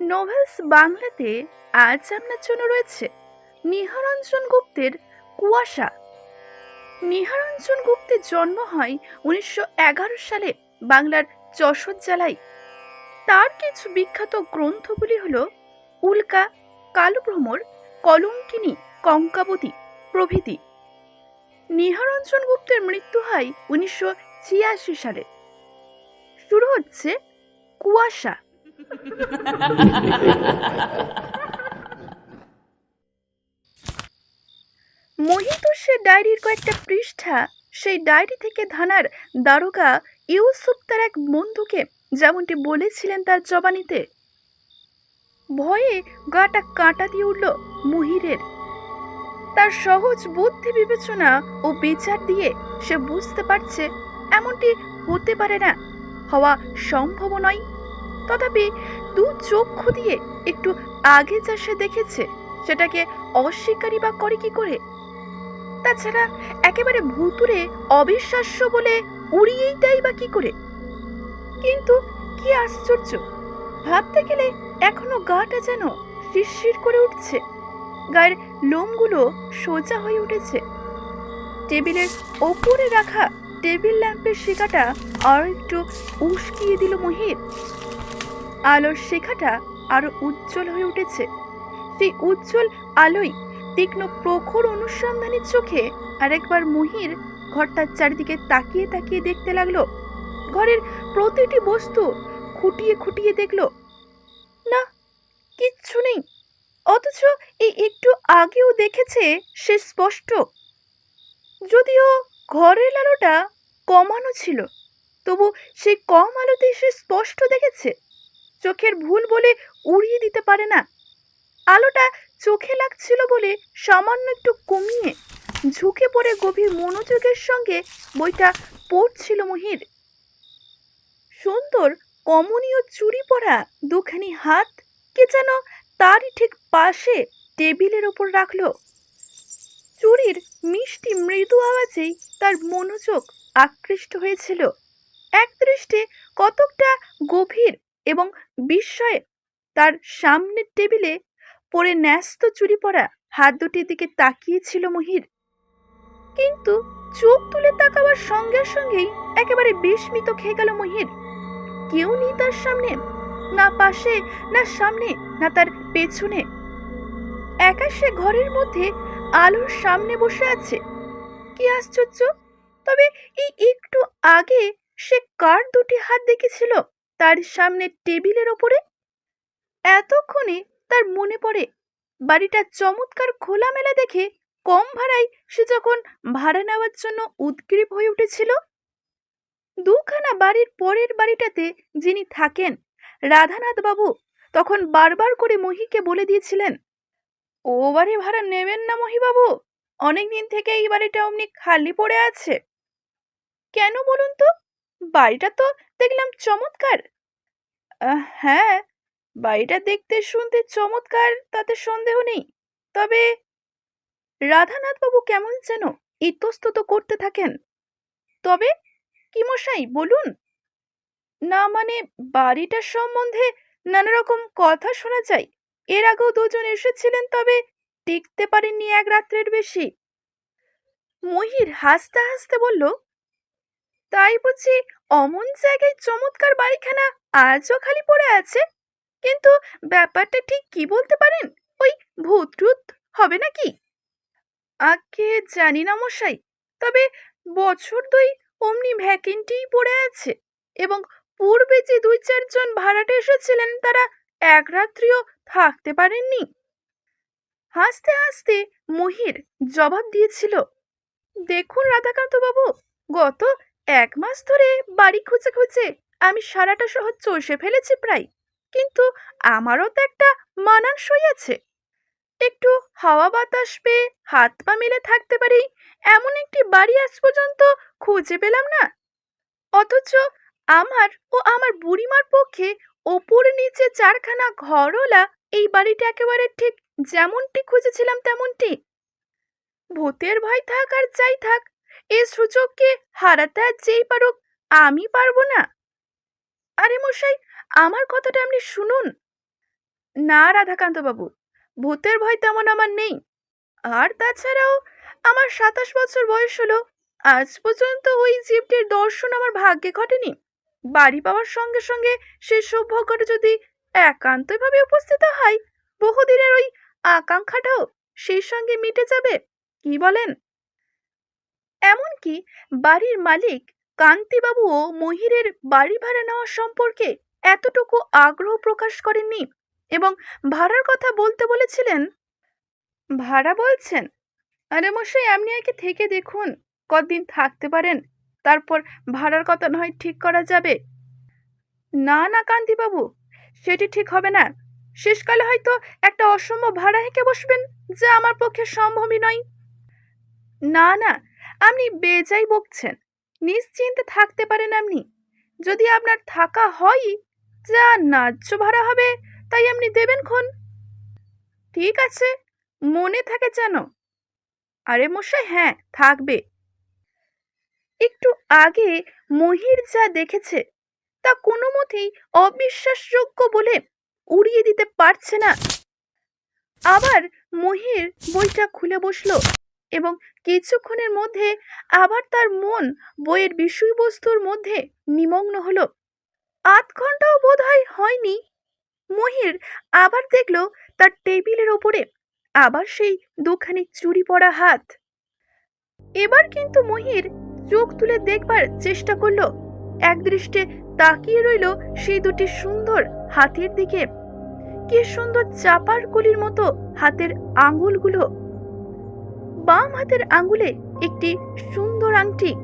Novels বাংলাতে আজ আপনার জন্য রয়েছে নিহারঞ্জন গুপ্তের কুয়াশা। নিহারঞ্জন গুপ্তের জন্ম হয় উনিশশো এগারো সালে বাংলার যশোর জেলায়। তার কিছু বিখ্যাত গ্রন্থগুলি হল উল্কা, কালভ্রমর, কলঙ্কিনী, কঙ্কাবতী প্রভৃতি। নিহারঞ্জন গুপ্তের মৃত্যু হয় উনিশশো ছিয়াশি সালে। শুরু হচ্ছে কুয়াশা। মহিতোষের ডায়েরির কয়েকটা পৃষ্ঠা, সেই ডায়েরি থেকে ধানার দারোগা ইউসুফ তার এক বন্ধুকে যেমনটি বলেছিলেন তার জবানিতে। ভয়ে গাটা কাঁটা দিয়ে উঠল মুহিরের। তার সহজ বুদ্ধি বিবেচনা ও বিচার দিয়ে সে বুঝতে পারছে এমনটি হতে পারে না। হওয়া সম্ভব নয়। তথাপি দু চক্ষু দিয়ে একটু আগে যা সে দেখেছে, সেটাকে অস্বীকারই বা করে কি করে? তাছাড়া একেবারে ভুতুরে অবিশ্বাস্য বলে উড়িয়েই দেয় বা কি করে? কিন্তু কি আশ্চর্য! ভাবতে গেলে এখনও গাটা যেন শিরশির করে উঠছে। গায়ের লোমগুলো সোজা হয়ে উঠেছে। টেবিলের ওপরে রাখা টেবিল ল্যাম্পের শিখাটা আর একটু উস্কিয়ে দিল মহির আলোর শিখাটা আরও উজ্জ্বল হয়ে উঠেছে। সেই উজ্জ্বল আলোয় তীক্ষ্ণ প্রখর অনুসন্ধানী চোখে আরেকবার মহির ঘরটার চারিদিকে তাকিয়ে তাকিয়ে দেখতে লাগল। ঘরের প্রতিটি বস্তু খুঁটিয়ে খুঁটিয়ে দেখল। না, কিচ্ছু নেই। অথচ এই একটু আগেও দেখেছে সে স্পষ্ট। যদিও ঘরের আলোটা কমানো ছিল। তবু সেই কম আলোতে সে স্পষ্ট দেখেছে, চোখের ভুল বলে উড়িয়ে দিতে পারে না। আলোটা চোখে লাগছিল বলে সামান্য একটু কমিয়ে ঝুঁকে পড়ে গভীর মনোযোগের সঙ্গে বইটা পড়ছিল মহির। সুন্দর কমনীয় চুরি পরা দুখানি হাত কে যেন তারই ঠিক পাশে টেবিলের ওপর রাখল। চুরির মিষ্টি মৃদু আওয়াজেই তার মনোযোগ আকৃষ্ট হয়েছিল। এক দৃষ্টে কতকটা গভীর এবং বিস্ময়ে তার সামনের টেবিলে পরে ন্যস্ত চুরি পরা হাত দুটির দিকে তাকিয়েছিল মহির। কিন্তু চোখ তুলে তাকাবার সঙ্গে সঙ্গেই একেবারে বিস্মিত খেয়ে গেল মহির। কেউ নেই তার সামনে, না পাশে, না সামনে, না তার পেছনে। একা সে ঘরের মধ্যে আলোর সামনে বসে আছে। কি আশ্চর্য! তবে এই একটু আগে সে কার দুটি হাত দেখেছিল তার সামনে টেবিলের ওপরে? এতক্ষণে তার মনে পড়ে, বাড়িটা চমৎকার খোলামেলা দেখে কম ভাড়ায় সে যখন ভাড়া নেওয়ার জন্য উদ্গ্রীব হয়ে উঠেছিল। দুখানা বাড়ির পরের বাড়িটাতে যিনি থাকেন রাধানাথ বাবু তখন বারবার করে মহিকে বলে দিয়েছিলেন ও বাড়ি ভাড়া নেবেন না মহিবাবু? অনেকদিন থেকে এই বাড়িটা অমনি খালি পড়ে আছে। কেন বলুন তো? বাড়িটা তো দেখলাম চমৎকার। হ্যাঁ বাড়িটা দেখতে শুনতে চমৎকার, তাতে সন্দেহ নেই। তবে রাধানাথ বাবু কেমন যেন ইতস্তত করতে থাকেন। তবে কি মশাই, বলুন। না মানে বাড়িটার সম্বন্ধে নানা রকম কথা শোনা যায়? এর আগেও দুজন এসেছিলেন, তবে টিকতে পারেননি এক রাত্রের বেশি। মহির হাসতে হাসতে বলল, তাই বুঝি অমন জায়গায় চমৎকার বাড়িখানা আজও খালি পড়ে আছে? কিন্তু ব্যাপারটা ঠিক কি বলতে পারেন? ওই ভূত টুত হবে নাকি? আগে জানি না মশাই, তবে বছর দুই অমনি ভ্যাকেন্টিই পড়ে আছে এবং পূর্বে যে দুই চারজন ভাড়াটে এসেছিলেন, তারা এক রাত্রিও থাকতে পারেননি। হাসতে হাসতে মহির জবাব দিয়েছিল, দেখুন রাধাকান্ত বাবু গত এক মাস ধরে বাড়ি খুঁজে খুঁজে আমি সারাটা শহর চষে ফেলেছি প্রায়, কিন্তু আমারও তো একটা মানানসই আছে। একটু হাওয়া বাতাস পেয়ে হাত পা মেলে থাকতে পারি, এমন একটি বাড়ি আজ পর্যন্ত খুঁজে পেলাম না। অথচ আমার ও আমার বুড়িমার পক্ষে ওপর নিচে চারখানা ঘরওয়ালা এই বাড়িটা একেবারে ঠিক যেমনটি খুঁজেছিলাম তেমনটি। ভূতের ভয় থাক আর যাই থাক, এ সুযোগকে হারাতে আর যেই পারুক আমি পারব না। আরে মশাই, আমার কথাটা আপনি শুনুন। না রাধাকান্ত বাবু ভূতের ভয় তেমন আমার নেই। আর তাছাড়াও আমার সাতাশ বছর বয়স হলো, আজ পর্যন্ত ওই জীবটির দর্শন আমার ভাগ্যে ঘটেনি। বাড়ি পাওয়ার সঙ্গে সঙ্গে সেই সৌভাগ্যটা যদি একান্তভাবে উপস্থিত হয়, বহুদিনের ওই আকাঙ্ক্ষাটাও সেই সঙ্গে মিটে যাবে, কি বলেন? এমনকি বাড়ির মালিক কান্তিবাবুও মহিরের বাড়ি ভাড়া নেওয়া সম্পর্কে এতটুকু আগ্রহ প্রকাশ করেননি এবং ভাড়ার কথা বলতে বলেছিলেন? ভাড়া বলছেন? আরে মশাই, আপনি আগে থেকে দেখুন কদিন থাকতে পারেন? তারপর ভাড়ার কথা নয়, ঠিক করা যাবে? না না, কান্তিবাবু, সেটি ঠিক হবে না। শেষকালে হয়তো একটা অসম্ভব ভাড়া হেঁকে বসবেন, যা আমার পক্ষে সম্ভবই নয়। না না, আপনি বেজাই বকছেন। নিশ্চিন্তে থাকতে পারেন আপনি। যদি আপনার থাকা হয়, যা ন্যায্য ভাড়া হবে, তাই আপনি দেবেন খুন। ঠিক আছে, মনে থাকে যেন। আরে মশাই হ্যাঁ থাকবে। একটু আগে মহির যা দেখেছে, তা কোনো মতেই অবিশ্বাসযোগ্য বলে উড়িয়ে দিতে পারছে না। আবার মহির বইটা খুলে বসল এবং কিছুক্ষণের মধ্যে আবার তার মন বইয়ের বিষয়বস্তুর মধ্যে নিমগ্ন হলো। আধ ঘন্টাও বোধ হয় হয়নি, মহির আবার দেখল তার টেবিলের ওপরে আবার সেই দুখানি চুরি পড়া হাত। এবার কিন্তু মহির চোখ তুলে দেখবার চেষ্টা করল। একদৃষ্টে তাকিয়ে রইল সেই দুটি সুন্দর হাতের দিকে। কি সুন্দর চাপার কলির মতো হাতের আঙুলগুলো। বাম হাতের আঙুলে একটি সুন্দর আংটি।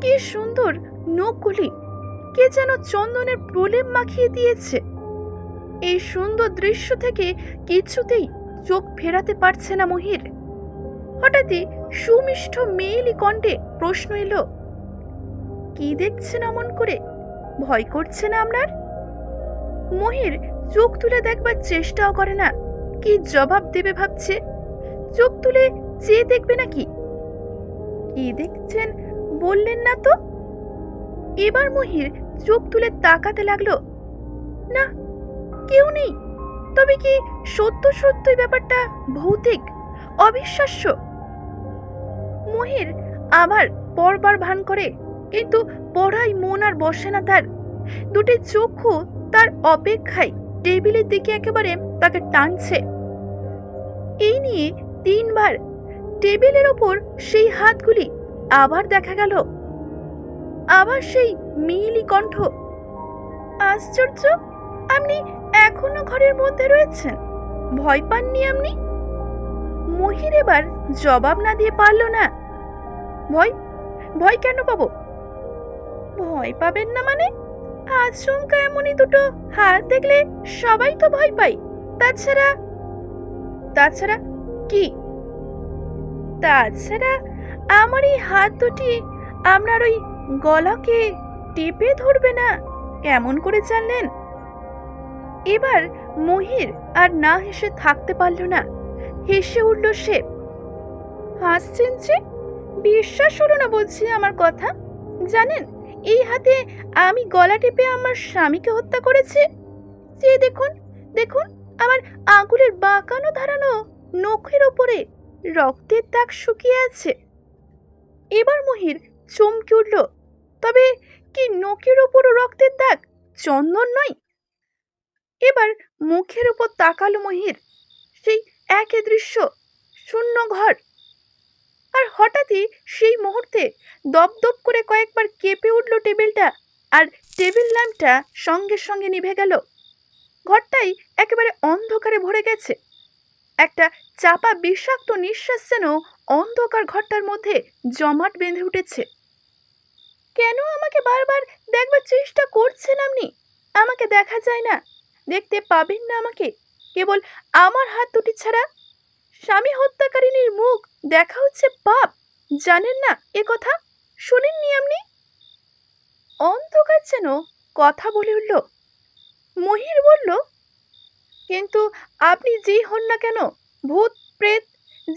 কি সুন্দর নখগুলি। কে যেন চন্দনের প্রলেপ মাখিয়ে দিয়েছে। এই সুন্দর দৃশ্য থেকে কিছুতেই চোখ ফেরাতে পারছে না মহির। হঠাৎই সুমিষ্ট মেয়েলি কণ্ঠে প্রশ্ন এলো, কি দেখছেন অমন করে? ভয় করছে না আপনার? মহির চোখ তুলে দেখবার চেষ্টাও করে না, কি জবাব দেবে ভাবছে। চোখ তুলে চেয়ে দেখবে নাকি? কি দেখছেন বললেন না তো? এবার মহির চোখ তুলে তাকাতে লাগল, না, কেউ নেই। তবে কি সত্য সত্যই ব্যাপারটা ভৌতিক, অবিশ্বাস্য? মহির পরবার ভান করে, কিন্তু পড়াই মন আর বসে না তার। দুটি চক্ষু তার অপেক্ষায় টেবিলের দিকে একেবারে তাকে টানছে। এই নিয়ে তিনবার টেবিলের ওপর সেই হাতগুলি আবার দেখা গেল। আবার সেই মিলি কণ্ঠ, আশ্চর্য, আপনি এখনও ঘরের মধ্যে রয়েছেন? ভয় পাননি আপনি? মহির এবার জবাব না দিয়ে পারল না। ভয়? ভয় কেন পাবো? ভয় পাবেন না মানে? আচমকা এমনই দুটো হাত দেখলে সবাই তো ভয় পাই তাছাড়া তাছাড়া কি? তাছাড়া আমার এই হাত দুটি আপনার ওই গলাকে টিপে ধরবে না? কেমন করে জানলেন? এবার মহির আর না হেসে থাকতে পারল না। হেসে উঠল সে। হাসছেন যে? বিশ্বাস হলো না বলছি আমার কথা। জানেন, এই হাতে আমি গলা টিপে আমার স্বামীকে হত্যা করেছি? যে দেখুন দেখুন, আমার আঙুলের বাঁকানো ধারানো নখের ওপরে রক্তের দাগ শুকিয়ে আছে। এবার মহির চমকে উঠল, তবে কি নখের ওপরও রক্তের দাগ? চন্দন নয়? এবার মুখের উপর তাকালো মহির, সেই একই দৃশ্য, শূন্য ঘর। হঠাৎই সেই মুহূর্তে দপদপ করে কয়েকবার কেঁপে উঠল টেবিলটা আর টেবিল ল্যাম্পটা সঙ্গে সঙ্গে নিভে গেল। ঘরটাই একেবারে অন্ধকারে ভরে গেছে। একটা চাপা বিষাক্ত নিঃশ্বাস যেন অন্ধকার ঘরটার মধ্যে জমাট বেঁধে উঠেছে। কেন আমাকে বারবার দেখবার চেষ্টা করছেন আপনি? আমাকে দেখা যায় না। দেখতে পাবেন না আমাকে। কেবল আমার হাত দুটি ছাড়া। স্বামী হত্যাকারিনীর মুখ দেখা হচ্ছে পাপ। জানেন না এ কথা? শুনেননি আপনি? অন্ধকার যেন কথা বলে উঠল। মহির বলল, কিন্তু আপনি যেই হন না কেন? ভূত, প্রেত,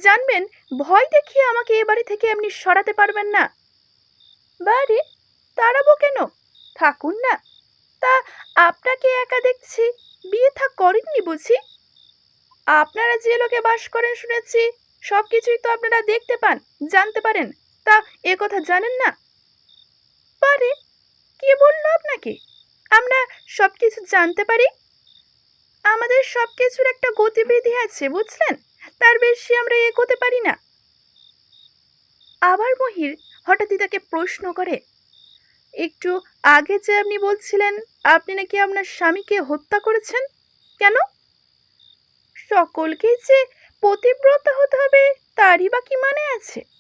জানবেন, ভয় দেখিয়ে আমাকে এ বাড়ি থেকে এমনি সরাতে পারবেন না। বারে তাড়াবো কেন? থাকুন না। তা আপনাকে একা দেখছি, বিয়ে থা করেননি বুঝি? আপনারা যে লোকে বাস করেন শুনেছি সব কিছুই তো আপনারা দেখতে পান। জানতে পারেন? তা এ কথা জানেন না? পারে। কে বলল আপনাকে? আমরা সব কিছু জানতে পারি? আমাদের সব কিছুর একটা গতিবিধি আছে, বুঝলেন? তার বেশি আমরা এগোতে পারি না। আবার মহির হঠাৎই তাকে প্রশ্ন করে, একটু আগে যে আপনি বলছিলেন, আপনি নাকি আপনার স্বামীকে হত্যা করেছেন? কেন? সকলকেই যে পতিব্রত হতে হবে, তারই বা কি মানে আছে?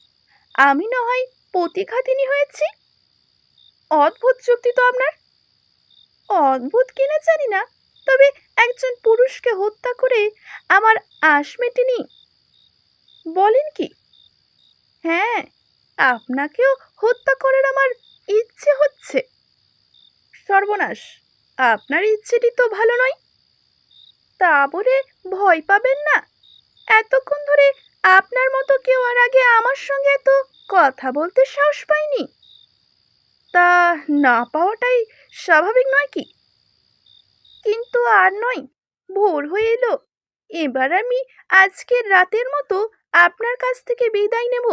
আমি না হয় পতিঘাতিনী হয়েছি? অদ্ভুত যুক্তি তো আপনার। অদ্ভুত কিনা জানি না, তবে একজন পুরুষকে হত্যা করে আমার আশ মেটেনি বলেন কি? হ্যাঁ আপনাকেও হত্যা করার আমার ইচ্ছে হচ্ছে। সর্বনাশ, আপনার ইচ্ছেটি তো ভালো নয়। তা বলে ভয় পাবেন না। এতক্ষণ ধরে আপনার মতো কেউ আর আগে আমার সঙ্গে তো কথা বলতে সাহস পায়নি তা না পাওয়াটাই স্বাভাবিক নয় কি? কিন্তু আর নয়, ভোর হয়ে এলো। এবার আমি আজকের রাতের মতো আপনার কাছ থেকে বিদায় নেব।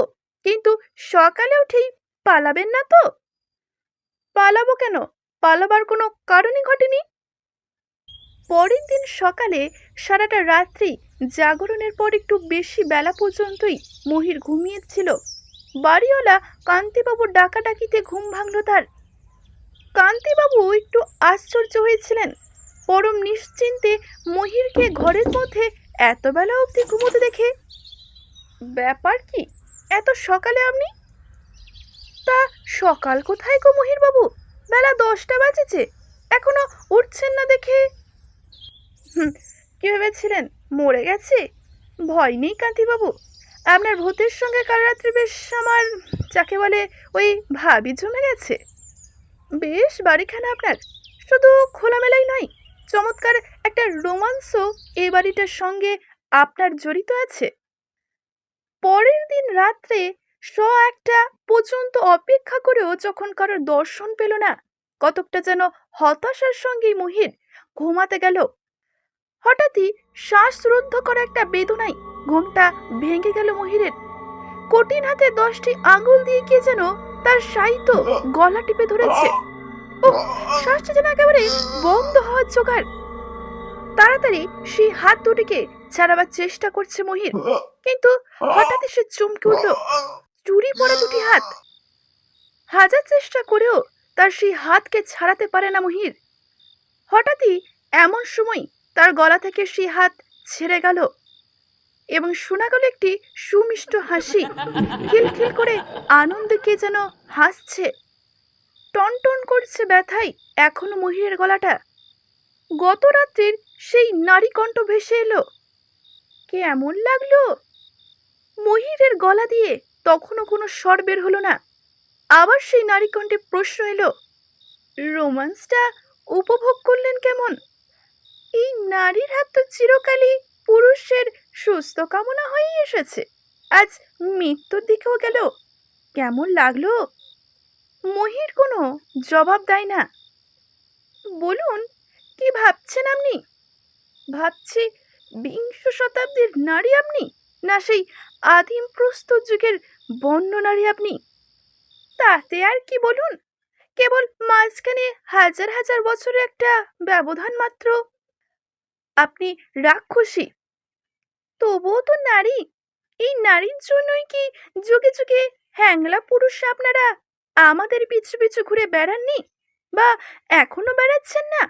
কিন্তু সকালে উঠেই পালাবেন না তো? পালাবো কেন? পালাবার কোনো কারণই ঘটেনি? পরের দিন সকালে সারাটা রাত্রি জাগরণের পর একটু বেশি বেলা পর্যন্তই মহির ঘুমিয়েছিল বাড়িওয়ালা কান্তিবাবুর ডাকাডাকিতে ঘুম ভাঙল তার। কান্তিবাবু একটু আশ্চর্য হয়েছিলেন। পরম নিশ্চিন্তে মহিরকে ঘরের মধ্যে এত বেলা অবধি ঘুমোতে দেখে। ব্যাপার কি? এত সকালে আপনি? তা সকাল কোথায় গো মহিরবাবু? বেলা দশটা বাজেছে। এখনও উঠছেন না দেখে। কি ভেবেছিলেন? মরে গেছে? ভয় নেই কান্তিবাবু। আপনার ভূতের সঙ্গে কাল রাত্রে বেশ আমার, যাকে বলে ওই ভাবি জমে গেছে। বেশ বাড়িখানা আপনার। শুধু খোলামেলাই নয়, চমৎকার একটা রোমান্সও এই বাড়িটার সঙ্গে আপনার জড়িত আছে। পরের দিন রাত্রে স একটা পর্যন্ত অপেক্ষা করেও যখন কারোর দর্শন পেল না, কতকটা যেন হতাশার সঙ্গেই মহির ঘুমাতে গেল। হঠাৎই শ্বাসরুদ্ধ করা একটা বেদনায় ঘুমটা ভেঙে গেল মহিরের। কঠিন হাতে দশটি আঙুল দিয়ে কে যেন তার সাহিত্য গলা টিপে ধরেছে। ও শ্বাসটা যেন একেবারে বন্ধ হওয়ার জোগাড়। তাড়াতাড়ি সেই হাত দুটিকে ছাড়াবার চেষ্টা করছে মহির। কিন্তু হঠাৎ সে চমকে উঠল। চুরি পড়া দুটি হাত। হাজার চেষ্টা করেও তার সেই হাতকে ছাড়াতে পারে না মহির। হঠাৎই এমন সময় তার গলা থেকে সেই হাত ছেড়ে গেল এবং শোনা গেল একটি সুমিষ্ট হাসি। খিলখিল করে আনন্দে কে যেন হাসছে। টনটন করছে ব্যথায় এখনও মহিরের গলাটা। গত রাত্রির সেই নারী কণ্ঠ ভেসে এলো। কেমন লাগল? মহিরের গলা দিয়ে তখনও কোনো স্বর বের হলো না। আবার সেই নারী কণ্ঠে প্রশ্ন এলো, রোমান্সটা উপভোগ করলেন কেমন? এই নারীর হাত তো চিরকালই পুরুষের সুস্থ কামনা হয়েই এসেছে। আজ মৃত্যুর দিকেও গেল। কেমন লাগল? মহির কোনো জবাব দেয় না। বলুন, কি ভাবছেন আপনি? ভাবছি বিংশ শতাব্দীর নারী আপনি না সেই আদিম প্রস্তুত যুগের বন্য নারী আপনি? তাতে আর কি বলুন? কেবল মাঝখানে হাজার হাজার বছরের একটা ব্যবধান মাত্র। আপনি রাক্ষসী। তবুও তো নারী। এই নারীর জন্যই কি যুগে যুগে হ্যাংলা পুরুষ আপনারা আমাদের পিছু পিছু ঘুরে বেড়াননি? বা এখনও বেড়াচ্ছেন না?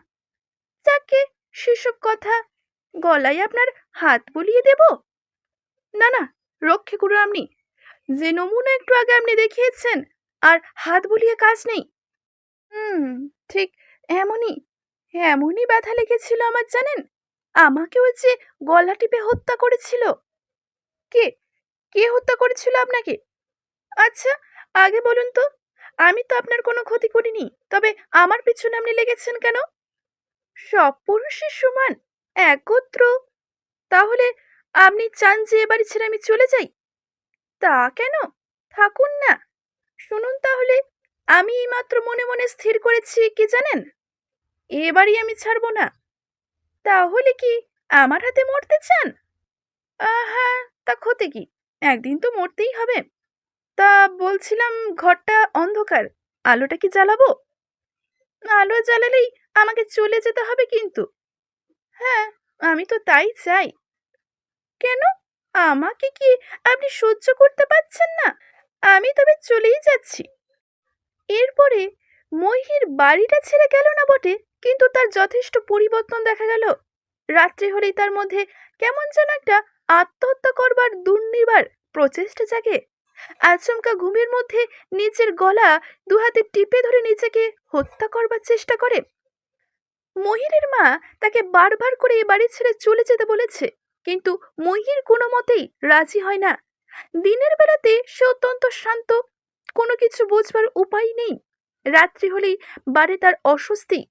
যাকে সেসব কথা গলায় আপনার হাত বুলিয়ে দেব? না না, রক্ষে করুন আপনি। যে নমুনা একটু আগে আপনি দেখিয়েছেন, আর হাত বুলিয়ে কাজ নেই। হুম, ঠিক এমনই এমনই ব্যথা লেগেছিল আমার, জানেন? আমাকেও যে গলা টিপে হত্যা করেছিল। কে? কে হত্যা করেছিল আপনাকে? আচ্ছা আগে বলুন তো, আমি তো আপনার কোনো ক্ষতি করিনি, তবে আমার পিছনে আপনি লেগেছেন কেন? সব পুরুষের সমান, একত্র। তাহলে আপনি চান যে এ বাড়ি ছেড়ে আমি চলে যাই? তা কেন? থাকুন না। শুনুন তাহলে, আমি এইমাত্র মনে মনে স্থির করেছি, কি জানেন? এবারই আমি ছাড়বো না। তাহলে কি আমার হাতে মরতে চান? হ্যাঁ তা ক্ষতি কি? একদিন তো মরতেই হবে। তা বলছিলাম ঘরটা অন্ধকার, আলোটা কি জ্বালাবো? আলো জ্বালালেই আমাকে চলে যেতে হবে কিন্তু। হ্যাঁ আমি তো তাই চাই। কেন? আমাকে কি আপনি সহ্য করতে পারছেন না? আমি তবে চলেই যাচ্ছি। এরপরে মহির বাড়িটা ছেড়ে গেল না বটে? কিন্তু তার যথেষ্ট পরিবর্তন দেখা গেল। রাত্রি হলেই তার মধ্যে কেমন যেন একটা আত্মহত্যা করবার দুর্নিবার প্রচেষ্টা জাগে। আচমকা ঘুমের মধ্যে নিজের গলা দুহাতে টিপে ধরে নিজেকে হত্যা করবার চেষ্টা করে। মহিরের মা তাকে বারবার করে এ বাড়ি ছেড়ে চলে যেতে বলেছে, কিন্তু মহির কোনো মতেই রাজি হয় না। দিনের বেলাতে সে অত্যন্ত শান্ত, কোনো কিছু বোঝবার উপায় নেই। রাত্রি হলেই বাড়ে তার অস্বস্তি।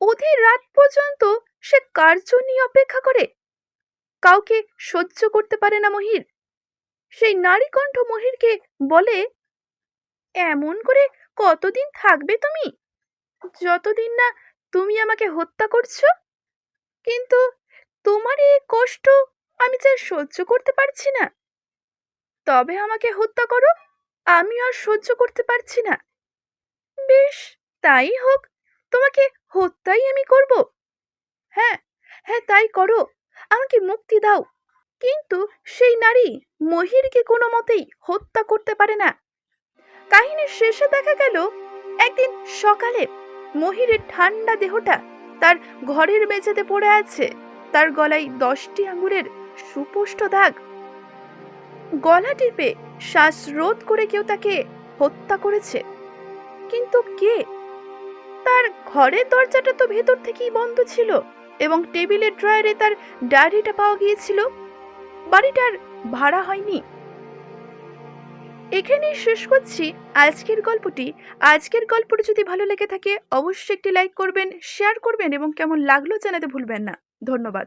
অধীর রাত পর্যন্ত সে কার্য নিয়ে অপেক্ষা করে। কাউকে সহ্য করতে পারে না মহির। সেই নারী কণ্ঠ মহিরকে বলে, এমন করে কতদিন থাকবে তুমি? যতদিন না তুমি আমাকে হত্যা করছ? কিন্তু তোমার এই কষ্ট আমি যা সহ্য করতে পারছি না। তবে আমাকে হত্যা করো, আমি আর সহ্য করতে পারছি না। বেশ, তাই হোক। তোমাকে হত্যাই আমি করব। হ্যাঁ হ্যাঁ তাই করো। আমাকে মুক্তি দাও। কিন্তু সেই নারী মহিরকে কোনো মতেই হত্যা করতে পারে না। কাহিনীর শেষে দেখা গেল, একদিন সকালে মহিরের ঠান্ডা দেহটা তার ঘরের মেঝেতে পড়ে আছে। তার গলায় দশটি আঙুরের সুপুষ্ট দাগ। গলা টিপে শ্বাসরোধ করে কেউ তাকে হত্যা করেছে। কিন্তু কে? তার ঘরের দরজাটা তো ভেতর থেকেই বন্ধ ছিল এবং টেবিলের ড্রয়ারে তার ডায়েরিটা পাওয়া গিয়েছিল। বাড়িটার ভাড়া হয়নি। এখানেই শেষ করছি আজকের গল্পটি। আজকের গল্পটি যদি ভালো লেগে থাকে, অবশ্যই একটি লাইক করবেন, শেয়ার করবেন এবং কেমন লাগল জানাতে ভুলবেন না। ধন্যবাদ।